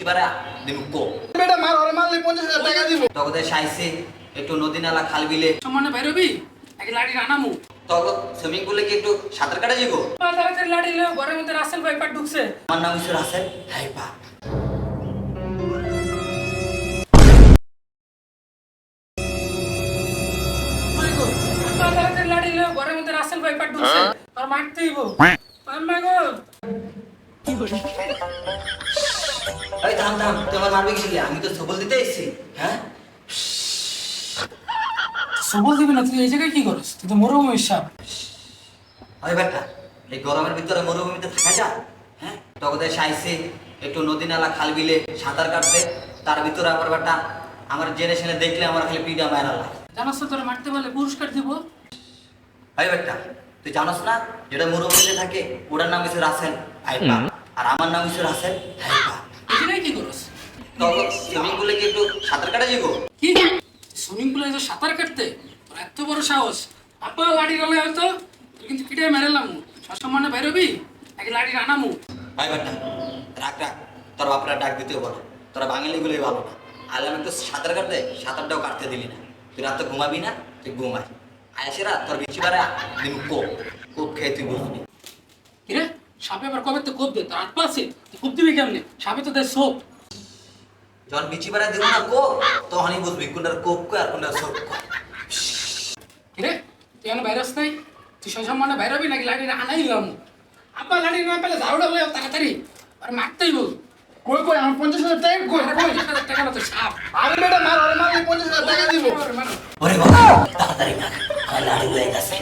বিচি পারে দিমু কো। বেটা মার ওরে মারলে পঞ্চাশ হাজার টাকা দিব। তগদের সাইছে একটু নদী নালা খাল বিলে। সম্মানে বাইরবি আগে লাড়ি আনামু তগ সুইমিং পুলে কি একটু সাঁতার কাটা যাব তাড়াতাড়ি লাড়ি লো ঘরের মধ্যে রাসেল ভাই পাট ঢুকছে। আমার নাম ঈশ্বর হাসেন হাই পা। তাড়াতাড়ি লাড়ি লো ঘরের মধ্যে রাসেল ভাই পাট ঢুকছে। আর মারতে হইব। মাই গো এই থাম থাম তুই আমার মারবে আমি তো সবল দিতে এসেছি হ্যাঁ? সবল দিবি না তুই এই জায়গায় কি করিস? তুই তো মরুভূমির সাপ। ওই বেটা এই গরমের ভিতরে মরুভূমিতে থাকা যায় হ্যাঁ? সাইছে একটু নদী নালা খাল বিলে সাঁতার কাটতে তার ভিতরে আবার বেটা আমার জেনে শুনে দেখলে আমার খালি পিঠা মায়েরা লাগে। জানাস তো তোরা মারতে পারলে পুরস্কার দিব। ওই বেটা তুই জানোস না যেটা মরুভূমিতে থাকে ওটার নাম হচ্ছে রাসেল আর আমার নাম হচ্ছে রাসেল হাইপা কি করিস? সুইমিং পুলে কি একটু সাঁতার কাটা যাব কি? সুইমিং পুলে যে সাঁতার কাটতে? তোর এত বড় সাহস। আপা লাড়ি গেলে হয়তো তুই কিন্তু পিঠে মেরেলাম সসম্মানে বাইরবি আগে লাড়ি আনামু। ভাই বেটা রাখ রাখ তোর বাপরা ডাক দিতেও বলো তোরা বাঙালিগুলোই ভালো না। আজ আমি একটু সাঁতার কাটতে সাঁতারটাও কাটতে দিলি না। তুই রাত তো ঘুমাবি না তুই ঘুমাই আয়সেরা তোর বিচি বারে দিন কোপ। কোপ খেয়ে তুই বুঝবি। কিরে সাপে আবার কবে তো কোপ দে তোর হাত পা আছে তুই কোপ দিবি কেমনে? সাপে তো দেয় সোপ। যখন বিচি বারে দিব না কোপ তখনই বুঝবি কোনটার কোপ কো আর কোনটার সোপ কো। কিরে তুই এখন ভাইরাস নাই? তুই সসম্মানে বাইরবি নাকি লাড়ি আনাইলাম আপা লাড়ি না পেলে ঝাড়ুটা আয় তাড়াতাড়ি। আর মারতেই বল। কই কই আমার পঞ্চাশ হাজার টাকা কই কই? পঞ্চাশ হাজার টাকা না তো সাপ। আরে বেটা মার ওরে মারলে পঞ্চাশ হাজার টাকা দিব। মারো, মারো। ওরে বাবা তাড়াতাড়ি না আমার লাড়ি উড়ে গেছে।